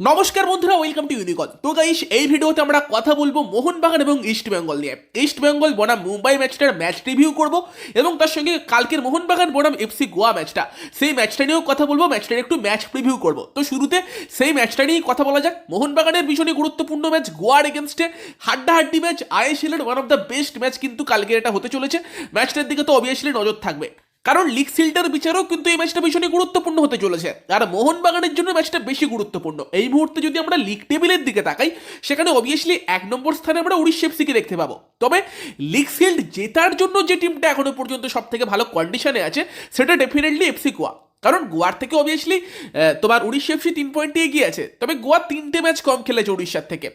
নমস্কার বন্ধুরা welcome to ইউনিকল তো গাইস এই ভিডিওতে আমরা কথা বলব মোহনবাগান এবং ইস্ট বেঙ্গল নিয়ে। ইস্ট বেঙ্গল বনাম মুম্বাই ম্যাচটার ম্যাচ রিভিউ করব এবং তার সঙ্গে কালকের মোহনবাগান, বনাম এফসি গোয়া ম্যাচটা সেই ম্যাচটা নিয়েও কথা বলব ম্যাচটার একটু ম্যাচ প্রিভিউ করব। তো শুরুতে সেই ম্যাচটা নিয়েই কথা বলা যাক। মোহনবাগানের ভীষণই গুরুত্বপূর্ণ ম্যাচ গোয়ার এগেনস্টে হাড্ডাহাড্ডি ম্যাচ আইএসএল এর one of the best match কিন্তু কালকে এটা হতে চলেছে। ম্যাচটার দিকে তো অবভিয়াসলি নজর থাকবে। কারণ লিগ সিলটার বিচারেও কিন্তু এই ম্যাচটা ভীষণই গুরুত্বপূর্ণ হতে চলেছে। আর মোহনবাগানের জন্য ম্যাচটা বেশি গুরুত্বপূর্ণ। এই মুহূর্তে যদি আমরা লিগ টেবিলের দিকে তাকাই, সেখানে অবভিয়াসলি এক নম্বর স্থানে আমরা উড়িষ্যা এফসিকে দেখতে পাবো। তবে লিগ সিল্ড জেতার জন্য যে টিমটা এখনও পর্যন্ত সব থেকে ভালো কন্ডিশনে আছে, সেটা ডেফিনেটলি এফসি গোয়া। কারণ গোয়ার থেকে অবভিয়াসলি তোমার উড়িষ্যা এফসি তিন পয়েন্টে এগিয়ে আছে। তবে গোয়া তিনটে ম্যাচ কম খেলেছে উড়িষ্যার থেকে।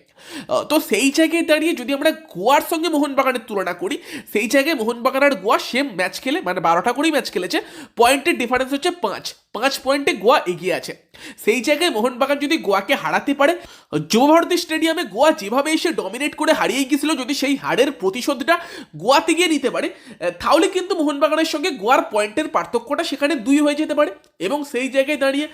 তো সেই জায়গায় দাঁড়িয়ে যদি আমরা গোয়ার সঙ্গে মোহনবাগানের তুলনা করি, সেই জায়গায় মোহনবাগান আর গোয়া সেম ম্যাচ খেলে মানে বারোটা করেই ম্যাচ খেলেছে। পয়েন্টের ডিফারেন্স হচ্ছে পাঁচ। পাঁচ পয়েন্টে গোয়া এগিয়ে আছে। সেই জায়গায় মোহনবাগান যদি গোয়াকে হারাতে পারে যুবভারতী স্টেডিয়ামে গোয়া যেভাবে এসে ডমিনেট করে হারিয়ে গিয়েছিল, যদি সেই হারের প্রতিশোধটা গোয়াতে গিয়ে নিতে পারে, তাহলে কিন্তু মোহনবাগানের সঙ্গে গোয়ার পয়েন্টের পার্থক্যটা সেখানে দুই হয়ে যেতে পারে। এবং সেই জায়গায় দাঁড়িয়ে,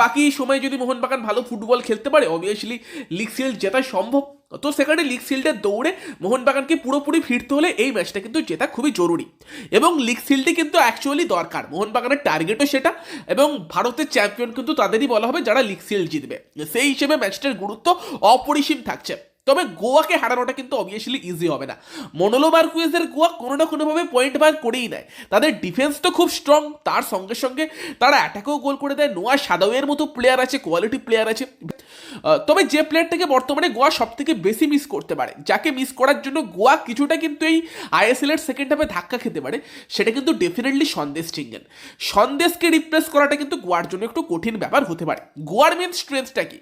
বাকি সময় যদি মোহনবাগান ভালো ফুটবল খেলতে পারে অবভিয়াসলি লিগ সিল জেতা সম্ভব। তো সেখানে লিগ শিল্ডের দৌড়ে মোহনবাগানকে পুরোপুরি ফিরতে হলে এই ম্যাচটা কিন্তু জেতা খুবই জরুরি। এবং লিগ সিল্ডে কিন্তু অ্যাকচুয়ালি দরকার। মোহনবাগানের টার্গেটও সেটা এবং ভারতের চ্যাম্পিয়ন কিন্তু তাদেরই বলা হবে যারা লিগ সিল্ড জিতবে। সেই হিসেবে ম্যাচটার গুরুত্ব অপরিসীম থাকছে। তবে গোয়াকে হারানোটা কিন্তু অবভিয়াসলি ইজি হবে না। মনোলো মার্কুয়েজের গোয়া কোনো না কোনোভাবে পয়েন্ট বার করেই নেয়। তাদের ডিফেন্স তো খুব স্ট্রং তার সঙ্গে সঙ্গে তারা অ্যাটাকেও গোল করে দেয়। নোয়া সাদাওয়ের মতো প্লেয়ার আছে কোয়ালিটি প্লেয়ার আছে। তবে যে প্লেয়ারটাকে বর্তমানে গোয়া সব থেকে বেশি মিস করতে পারে, যাকে মিস করার জন্য গোয়া কিছুটা কিন্তু এই আইএসএল এর সেকেন্ড হাফে ধাক্কা খেতে পারে, সেটা কিন্তু ডেফিনেটলি সন্দেশ চিঙ্গেন সন্দেশকে রিপ্লেস করাটা কিন্তু গোয়ার জন্য একটু কঠিন ব্যাপার হতে পারে। গোয়ার মেন স্ট্রেংথটা কি?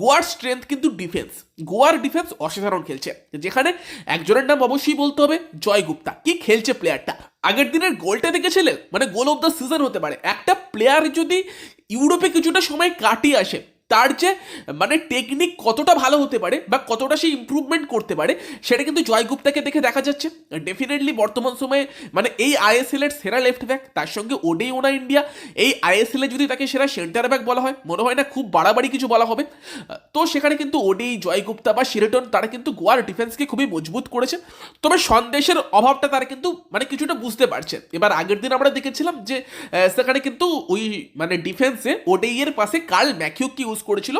গোয়ার স্ট্রেংথ কিন্তু ডিফেন্স গোয়ার ডিফেন্স অসাধারণ খেলছে। যেখানে একজনের নাম অবশ্যই বলতে হবে জয় গুপ্তা। কি খেলছে প্লেয়ারটা আগের দিনের গোলটা দেখেছিলেন মানে গোল অফ দ্য সিজন হতে পারে। একটা প্লেয়ার যদি ইউরোপে কিছুটা সময় কাটিয়ে আসে তার যে মানে টেকনিক কতটা ভালো হতে পারে বা কতটা সে ইমপ্রুভমেন্ট করতে পারে, সেটা কিন্তু জয়গুপ্তাকে দেখে দেখা যাচ্ছে। ডেফিনেটলি বর্তমান সময়ে মানে এই আইএসএল এর সেরা লেফট ব্যাক তার সঙ্গে ওডেই ওনা ইন্ডিয়া এই আইএসএল এ যদি তাকে সেরা সেন্টার ব্যাক বলা হয়, মনে হয় না খুব বাড়াবাড়ি কিছু বলা হবে। তো সেখানে কিন্তু ওডেই জয়গুপ্তা বা শিরেটন, তারা কিন্তু গোয়ার ডিফেন্সকে খুবই মজবুত করেছে। তবে সন্দেশের অভাবটা তারা কিন্তু মানে কিছুটা বুঝতে পারছে। এবার আগের দিন আমরা দেখেছিলাম যে সেখানে কিন্তু ওই মানে ডিফেন্সে ওডেই এর পাশে কার্ল ম্যাকিউকে ইউজ করেছিল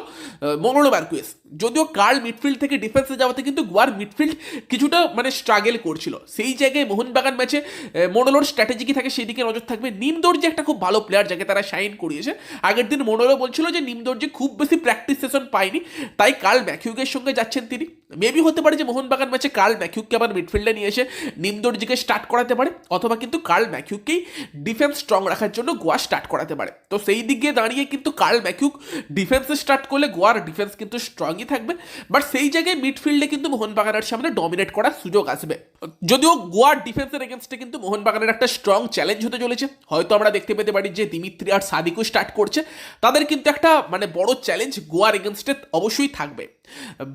মনোলো মার্কুয়েস। যদিও কার্ল মিডফিল্ড থেকে ডিফেন্সে যাওয়াতে কিন্তু গোয়ার মিডফিল্ড কিছুটা মানে স্ট্রাগেল করছিল। সেই জায়গায় মোহনবাগান ম্যাচে মনোলোর স্ট্র্যাটেজি কি থাকে সেই দিকে নজর থাকবে। নিমদর্জি একটা খুব ভালো প্লেয়ার যাকে তারা শাইন করিয়েছে। আগের দিন মনোলো বলছিল যে নিমদর্জি খুব বেশি প্র্যাকটিস সেশন পায়নি, তাই কার্ল ম্যাকিউকের সঙ্গে যাচ্ছেন তিনি। মেবি হতে পারে যে মোহনবাগান ম্যাচে কার্ল ম্যাকিউককে আবার মিডফিল্ডে নিয়ে এসে নিমদর্জিকে স্টার্ট করাতে পারে, অথবা কিন্তু কার্ল ম্যাকিউককেই ডিফেন্স স্ট্রং রাখার জন্য গোয়া স্টার্ট করাতে পারে। তো সেই দিক দিয়ে দাঁড়িয়ে কিন্তু কার্ল ম্যাকিউক ডিফেন্সে স্টার্ট করলে গোয়ার ডিফেন্স কিন্তু স্ট্রংই থাকবে। বাট সেই জায়গায় মিডফিল্ডে কিন্তু মোহনবাগানের সামনে ডমিনেট করার সুযোগ আসবে। যদিও গোয়ার ডিফেন্সের এগেনস্টে কিন্তু মোহনবাগানের একটা স্ট্রং চ্যালেঞ্জ হতে চলেছে। হয়তো আমরা দেখতে পেতে পারি যে দিমিত্রি আর সাদিকও স্টার্ট করছে। তাদের কিন্তু একটা মানে বড় চ্যালেঞ্জ গোয়ার এগেনস্টে অবশ্যই থাকবে।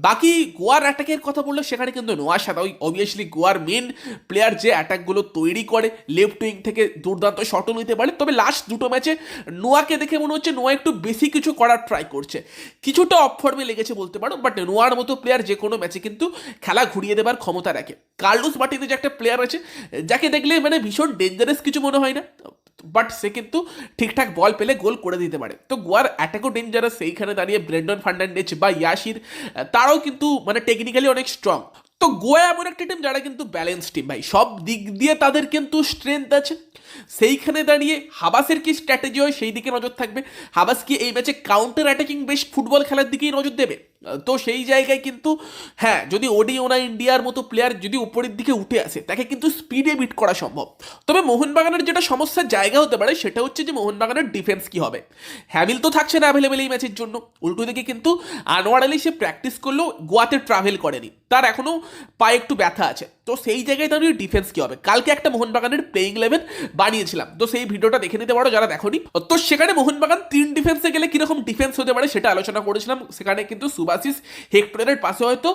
বাকি গোয়ার অ্যাটাকের কথা বললে সেখানে কিন্তু নোয়া সাদাই অবভিয়াসলি গোয়ার মেন প্লেয়ার যে অ্যাটাকগুলো তৈরি করে লেফট উইং থেকে দুর্দান্ত শটও নিতে পারে। তবে লাস্ট দুটো ম্যাচে নোয়াকে দেখে মনে হচ্ছে নোয়া একটু বেশি কিছু করার ট্রাই করছে। কিছুটা অফ ফর্মে লেগেছে বলতে পারো বাট নোয়ার মতো প্লেয়ার যে কোনো ম্যাচে কিন্তু খেলা ঘুরিয়ে দেবার ক্ষমতা রাখে। কার্লোস মার্টিনে যে একটা প্লেয়ার আছে, যাকে দেখলে মানে ভীষণ ডেঞ্জারাস কিছু মনে হয় না বাট সে কিন্তু ঠিকঠাক বল পেলে গোল করে দিতে পারে। তো গোয়ার অ্যাটাকও ডেঞ্জারাস সেইখানে দাঁড়িয়ে ব্রেন্ডন ফার্নান্ডেজ বা ইয়াসির, তারাও কিন্তু মানে টেকনিক্যালি অনেক স্ট্রং তো গোয়া এমন একটা টিম যারা কিন্তু ব্যালেন্স টিম ভাই। সব দিক দিয়ে তাদের কিন্তু স্ট্রেংথ আছে। সেইখানে দাঁড়িয়ে হাবাসের কি স্ট্র্যাটেজি হয়, সেই দিকে নজর থাকবে। হাবাস কি এই ম্যাচে কাউন্টার অ্যাটাকিং বেশ ফুটবল খেলার দিকেই নজর দেবে? তো সেই জায়গায় কিন্তু হ্যাঁ যদি ওডি ওনা ইন্ডিয়ার মতো প্লেয়ার যদি উপরের দিকে উঠে আসে, তাকে কিন্তু স্পিডে বিট করা সম্ভব। তবে মোহনবাগানের যেটা সমস্যার জায়গা হতে পারে, সেটা হচ্ছে যে মোহনবাগানের ডিফেন্স কি হবে। হ্যামিল তো থাকছে না অ্যাভেলেবেল এই ম্যাচের জন্য। উল্টো দিকে কিন্তু আনোয়ার আলী সে প্র্যাকটিস করলেও গোয়াতে ট্রাভেল করেনি। তার এখনও পায়ে একটু ব্যথা আছে। তো সেই জায়গায় দাঁড়িয়ে ডিফেন্স কি হবে? কালকে একটা মোহনবাগানের প্লেইং ইলেভেন বানিয়েছিলাম। তো সেই ভিডিওটা দেখে নিতে পারো যারা দেখোনি। তো সেখানে মোহনবাগান তিন ডিফেন্সে গেলে কীরকম ডিফেন্স হতে পারে সেটা আলোচনা করেছিলাম। সেখানে কিন্তু সুবাসিস হেক্টরের পাশে হয়তো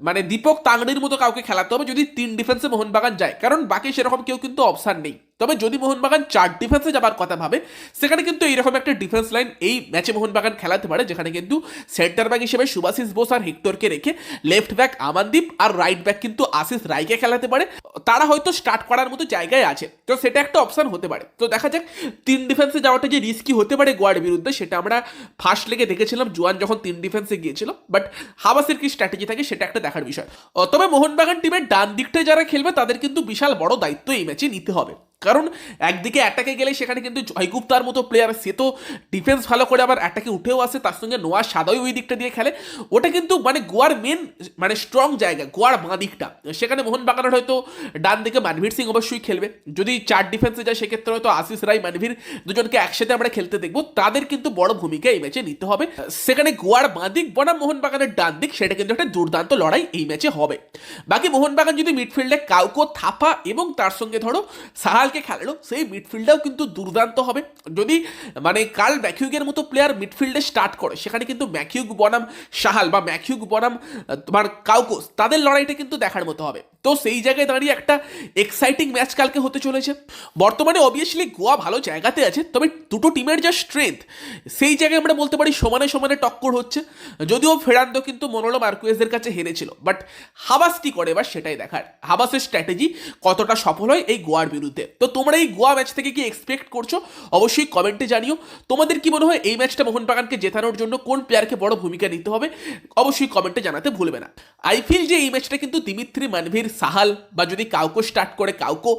মানে দীপক তাংড়ির মতো কাউকে খেলাতে হবে যদি তিন ডিফেন্সে মোহনবাগান যায়। কারণ বাকি সেরকম কেউ কিন্তু অপশান নেই। তবে যদি মোহনবাগান চার ডিফেন্সে যাবার কথা ভাবে, সেখানে কিন্তু এইরকম একটা ডিফেন্স লাইন এই ম্যাচে মোহনবাগান খেলাতে পারে, যেখানে কিন্তু সেন্টার ব্যাক হিসেবে সুভাশিস বোস আর হেক্টরকে রেখে লেফট ব্যাক আমানদীপ আর রাইট ব্যাক কিন্তু আশিস রায়কে খেলাতে পারে। তারা হয়তো স্টার্ট করার মতো জায়গায় আছে, তো সেটা একটা অপশন হতে পারে। তো দেখা যাক, তিন ডিফেন্সে যাওয়াটা যে রিস্কি হতে পারে গোয়ার বিরুদ্ধে, সেটা আমরা ফার্স্ট লেগে দেখেছিলাম, জোয়ান যখন তিন ডিফেন্সে গিয়েছিল। বাট হাবাসের কি স্ট্র্যাটেজি থাকে, সেটা একটা দেখার বিষয়। তবে মোহনবাগান টিমের ডান দিকটায় যারা খেলবে, তাদের কিন্তু বিশাল বড় দায়িত্ব এই ম্যাচে নিতে হবে। কারণ একদিকে অ্যাটাকে গেলে সেখানে কিন্তু জয়গুপ্তার মতো প্লেয়ার সে তো ডিফেন্স ভালো করে আবার অ্যাটাকে উঠেও আসে, তার সঙ্গে নোয়া সাদাই ওই দিকটা দিয়ে খেলে। ওটা কিন্তু মানে গোয়ার মেন মানে স্ট্রং জায়গা, গোয়ার বাঁ দিকটা। সেখানে মোহনবাগানের হয়তো ডান দিকে মানভীর সিং অবশ্যই খেলবে। যদি চার ডিফেন্সে যায়, সেক্ষেত্রে হয়তো আশিস রায়, মানভীর দুজনকে একসাথে আমরা খেলতে দেখব। তাদের কিন্তু বড় ভূমিকা এই ম্যাচে নিতে হবে। সেখানে গোয়ার বাঁ দিক, বনাম মোহনবাগানের ডান দিক, সেটা কিন্তু একটা দুর্দান্ত লড়াই এই ম্যাচে হবে। বাকি মোহনবাগান যদি মিডফিল্ডে কাউকো, থাপা এবং তার সঙ্গে ধরো সাহালকে খেলালো সেই মিডফিল্ডটাও কিন্তু দুর্দান্ত হবে। যদি মানে কার্ল ম্যাকিউগের মতো প্লেয়ার মিডফিল্ডে স্টার্ট করে, সেখানে কিন্তু ম্যাকিউগ বনাম সাহাল বা ম্যাকিউগ বনাম, তোমার কাউকোস, তাদের লড়াইটা কিন্তু দেখার মতো হবে। তো সেই জায়গায় দাঁড়িয়ে একটা এক্সাইটিং ম্যাচ কালকে হতে চলেছে। বর্তমানে অবভিয়াসলি গোয়া ভালো জায়গাতে আছে, তবে দুটো টিমের যা স্ট্রেংথ সেই জায়গায় আমরা বলতে পারি সমানে সমানে টক্কর হচ্ছে। যদিও ফেরান্দো কিন্তু মনোলো মার্কুয়েসের কাছে হেরেছিল বাট হাবাস কি করে এবার সেটাই দেখার। হাবাসের স্ট্র্যাটেজি কতটা সফল হয় এই গোয়ার বিরুদ্ধে। তো তোমরা এই গোয়া ম্যাচ থেকে কি এক্সপেক্ট করছ? অবশ্যই কমেন্টে জানিও। তোমাদের কি মনে হয় এই ম্যাচটা মোহনবাগানকে জেতানোর জন্য কোন প্লেয়ারকে বড় ভূমিকা নিতে হবে? অবশ্যই কমেন্টে জানাতে ভুলবে না। আই ফিল যে এই ম্যাচটা কিন্তু দিমিত্রি, মানভীর, সাহাল বা যদি কাউকো স্টার্ট করে কাউকো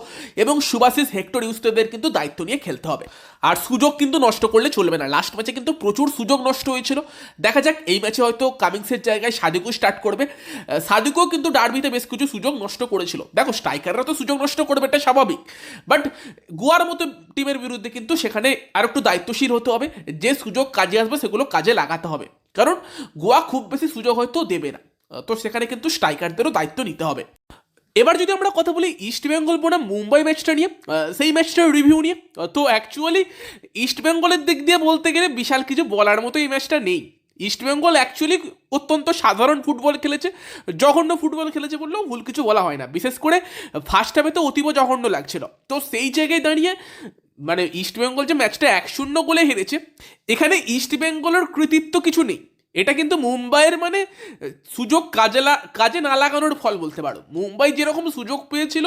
এবং সুভাশিস হেক্টর ইউস্টেদের কিন্তু দায়িত্ব নিয়ে খেলতে হবে। আর সুযোগ কিন্তু নষ্ট করলে চলবে না। লাস্ট ম্যাচে কিন্তু প্রচুর সুযোগ নষ্ট হয়েছিল। দেখা যাক, এই ম্যাচে হয়তো কামিংসের জায়গায় সাদিকু স্টার্ট করবে। সাদিকও কিন্তু ডার্বিতে বেশ কিছু সুযোগ নষ্ট করেছিল। দেখো স্ট্রাইকাররা তো সুযোগ নষ্ট করবে, এটা স্বাভাবিক। বাট গোয়ার মতো টিমের বিরুদ্ধে কিন্তু সেখানে আর একটু দায়িত্বশীল হতে হবে, যে সুযোগ কাজে আসবে সেগুলো কাজে লাগাতে হবে। কারণ গোয়া খুব বেশি সুযোগ হয়তো দেবে না। তো সেখানে কিন্তু স্ট্রাইকারদেরও দায়িত্ব নিতে হবে। এবার যদি আমরা কথা বলি ইস্ট বেঙ্গল বনাম মুম্বাই ম্যাচটা নিয়ে সেই ম্যাচটার রিভিউ নিয়ে, তো অ্যাকচুয়ালি ইস্ট বেঙ্গলের দিক দিয়ে বলতে গেলে বিশাল কিছু বলার মতো এই ম্যাচটা নেই। ইস্ট বেঙ্গল অ্যাকচুয়ালি অত্যন্ত সাধারণ ফুটবল খেলেছে। জঘন্য ফুটবল খেলেছে বললেও ভুল কিছু বলা হয় না। বিশেষ করে ফার্স্ট হাফে তো অতীব জঘন্য লাগছিল। তো সেই জায়গায় দাঁড়িয়ে মানে ইস্ট বেঙ্গল যে ম্যাচটা এক শূন্য গোলে হেরেছে, এখানে ইস্ট বেঙ্গলের কৃতিত্ব কিছু নেই। এটা কিন্তু মুম্বাইয়ের মানে সুযোগ কাজে কাজে না লাগানোর ফল বলতে পারো। মুম্বাই যেরকম সুযোগ পেয়েছিল,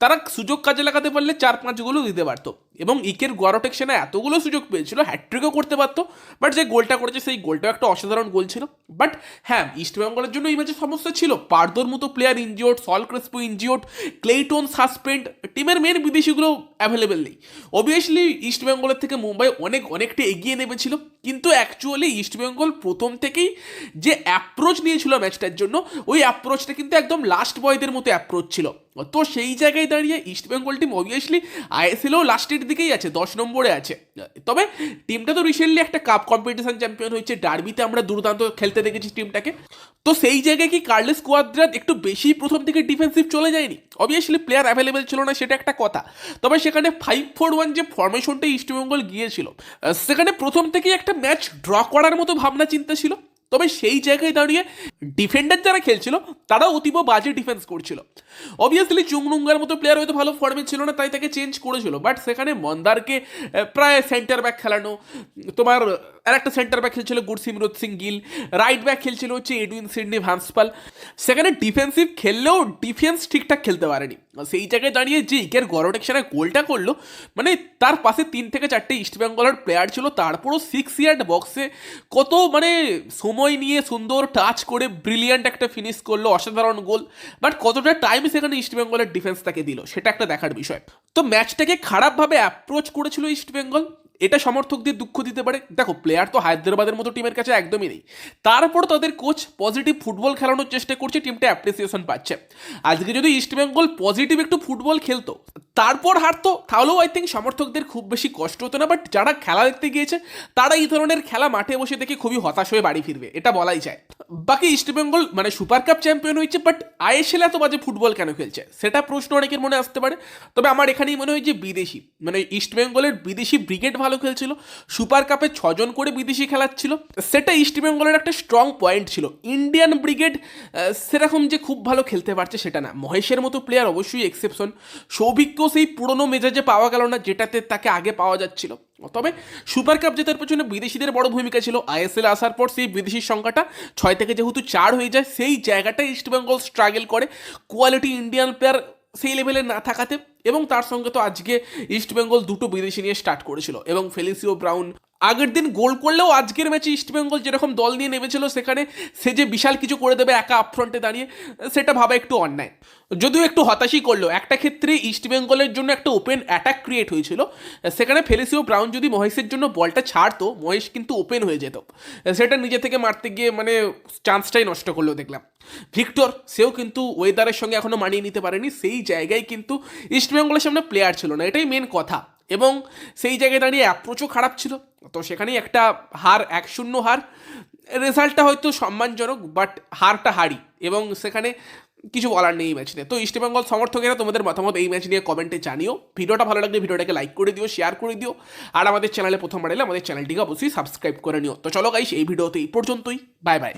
তারা সুযোগ কাজে লাগাতে পারলে চার পাঁচ গোলও দিতে পারতো। এবং ইকের গোয়ারোটেকশনে এতগুলো সুযোগ পেয়েছিল হ্যাট্রিকও করতে পারতো বাট যে গোলটা করেছে সেই গোলটাও একটা অসাধারণ গোল ছিল। বাট হ্যাঁ ইস্টবেঙ্গলের জন্য এই ম্যাচে সমস্যা ছিল। পার্দোর মতো player injured Saul Crespo injured Cleiton suspend টিমের মেন বিদেশিগুলো অ্যাভেলেবেল নেই। অবভিয়াসলি ইস্টবেঙ্গলের থেকে মুম্বাই অনেক, অনেকটা এগিয়ে নেমেছিল, কিন্তু অ্যাকচুয়ালি ইস্টবেঙ্গল প্রথম থেকেই যে অ্যাপ্রোচ নিয়েছিল ম্যাচটার জন্য, ওই অ্যাপ্রোচটা কিন্তু একদম লাস্ট বয়দের মতো অ্যাপ্রোচ ছিল। তো সেই জায়গায় দাঁড়িয়ে ইস্ট বেঙ্গল টিম অবভিয়াসলি আইএসএলও লাস্টের দিকেই আছে, দশ নম্বরে আছে। তবে টিমটা তো রিসেন্টলি একটা কাপ কম্পিটিশন চ্যাম্পিয়ন হয়েছে ডার্বিতে আমরা দুর্দান্ত খেলতে দেখেছি টিমটাকে তো সেই জায়গায় কি কার্লেস কোয়াদ্রাত একটু বেশি প্রথম থেকে ডিফেন্সিভ চলে যায়নি? অবভিয়াসলি প্লেয়ার অ্যাভেলেবেল ছিল না, সেটা একটা কথা। তবে সেখানে ফাইভ ফোর ওয়ান যে ফরমেশনটা ইস্টবেঙ্গল গিয়েছিল সেখানে প্রথম থেকেই একটা ম্যাচ ড্র করার মতো ভাবনা চিন্তা ছিল। তবে সেই জায়গায় দাঁড়িয়ে ডিফেন্ডার যারা খেলছিল তারা অতীব বাজে ডিফেন্স করছিল। অবভিয়াসলি চুংনুঙ্গার মতো প্লেয়ার হয়তো ভালো ফর্মে ছিল না, তাই তাকে চেঞ্জ করেছিল। বাট সেখানে মন্দারকে প্রায় সেন্টার ব্যাক খেলানো। তোমার, আর একটা সেন্টার ব্যাক খেলছিল গুরসিমরত সিং গিল। রাইট ব্যাক খেলছিল হচ্ছে এডুইন সিডনি ভান্সপাল। সেখানে ডিফেন্সিভ খেললেও ডিফেন্স ঠিকঠাক খেলতে পারেনি। সেই জায়গায় দাঁড়িয়ে যে ইকের গরোটেকশনে গোলটা করল মানে তার পাশে তিন থেকে চারটে ইস্টবেঙ্গলের প্লেয়ার ছিল, তারপরও সিক্স ইয়ার্ড বক্সে কত মানে সময় নিয়ে সুন্দর টাচ করে ব্রিলিয়ান্ট একটা ফিনিশ করল, অসাধারণ গোল বাট কতটা টাইম সেখানে ইস্টবেঙ্গলের ডিফেন্স তাকে দিল, সেটা একটা দেখার বিষয়। তো ম্যাচটাকে খারাপভাবে অ্যাপ্রোচ করেছিল ইস্ট বেঙ্গল এটা সমর্থকদের দুঃখ দিতে পারে। দেখো প্লেয়ার তো হায়দ্রাবাদের মতো টিমের কাছে একদমই নেই। তারপর তাদের কোচ পজিটিভ ফুটবল খেলানোর চেষ্টা করছে টিমটা অ্যাপ্রিসিয়েশন পাচ্ছে। আজকে যদি ইস্টবেঙ্গল পজিটিভ একটু ফুটবল খেলতো তারপর হারতো, তাহলেও আই থিঙ্ক সমর্থকদের খুব বেশি কষ্ট হতো না বাট যারা খেলা দেখতে গিয়েছে, তারা এই ধরনের খেলা মাঠে বসে দেখে খুবই হতাশ হয়ে বাড়ি ফিরবে, এটা বলাই যায়। বাকি ইস্টবেঙ্গল মানে সুপার কাপ চ্যাম্পিয়ন হয়েছে বাট আইএসএল এত বাজে ফুটবল কেন খেলছে? সেটা প্রশ্ন অনেকের মনে আসতে পারে, তবে আমার এখানেই মনে হয় যে বিদেশি মানে ইস্টবেঙ্গলের বিদেশি ব্রিগেড ভালো খেলছিল সুপার কাপে ছজন করে বিদেশি খেলাচ্ছিল, সেটা ইস্টবেঙ্গলের একটা স্ট্রং পয়েন্ট ছিল। ইন্ডিয়ান ব্রিগেড সেরকম যে খুব ভালো খেলতে পারছে সেটা না, মহেশের মতো প্লেয়ার অবশ্যই এক্সেপশন সৌভিককেও সেই পুরনো মেজাজে পাওয়া গেল না যেটাতে তাকে আগে পাওয়া যাচ্ছিল। তবে সুপার কাপ জেতার পেছনে বিদেশিদের বড় ভূমিকা ছিল। আইএসএল আসার পর সেই বিদেশির সংখ্যাটা ছয় থেকে যেহেতু চার হয়ে যায়, সেই জায়গাটা ইস্টবেঙ্গল স্ট্রাগল করে। কোয়ালিটি ইন্ডিয়ান প্লেয়ার সেই লেভেলে না থাকাতে এবং তার সঙ্গে তো আজকে ইস্টবেঙ্গল দুটো বিদেশি নিয়ে স্টার্ট করেছিল এবং ফেলিসিও ব্রাউন আগের দিন গোল করলেও আজকের ম্যাচে ইস্টবেঙ্গল যেরকম দল নিয়ে নেমেছিল সেখানে সে যে বিশাল কিছু করে দেবে একা আপফ্রন্টে দাঁড়িয়ে, সেটা ভাবা একটু অন্যায়। যদিও একটু হতাশই করল, একটা ক্ষেত্রে ইস্টবেঙ্গলের জন্য একটা ওপেন অ্যাটাক ক্রিয়েট হয়েছিল। সেখানে ফেলিসিও ব্রাউন যদি মহেশের জন্য বলটা ছাড়তো, মহেশ কিন্তু ওপেন হয়ে যেত। সেটা নিজে থেকে মারতে গিয়ে মানে চান্সটাই নষ্ট করল দেখলাম। ভিক্টর সেও কিন্তু ওয়েদারের সঙ্গে এখনও মানিয়ে নিতে পারেনি, সেই জায়গায় কিন্তু ইস্টবেঙ্গলের সামনে প্লেয়ার ছিল না, এটাই মেন কথা। এবং সেই জায়গায় দাঁড়িয়ে অ্যাপ্রোচও খারাপ ছিল। তো সেখানেই একটা হার, এক শূন্য হার। রেজাল্টটা হয়তো সম্মানজনক বাট হারটা হারি এবং সেখানে কিছু বলার নেই এই ম্যাচ নিয়ে। তো ইস্টবেঙ্গল সমর্থকেরা তোমাদের মতামত এই ম্যাচ নিয়ে কমেন্টে জানিও। ভিডিওটা ভালো লাগলে ভিডিওটাকে লাইক করে দিও শেয়ার করে দিও। আর আমাদের চ্যানেলে প্রথমবার এলে আমাদের চ্যানেলটিকে অবশ্যই সাবস্ক্রাইব করে নিও। তো চলো গাইস এই ভিডিওতে এই পর্যন্তই। Bye bye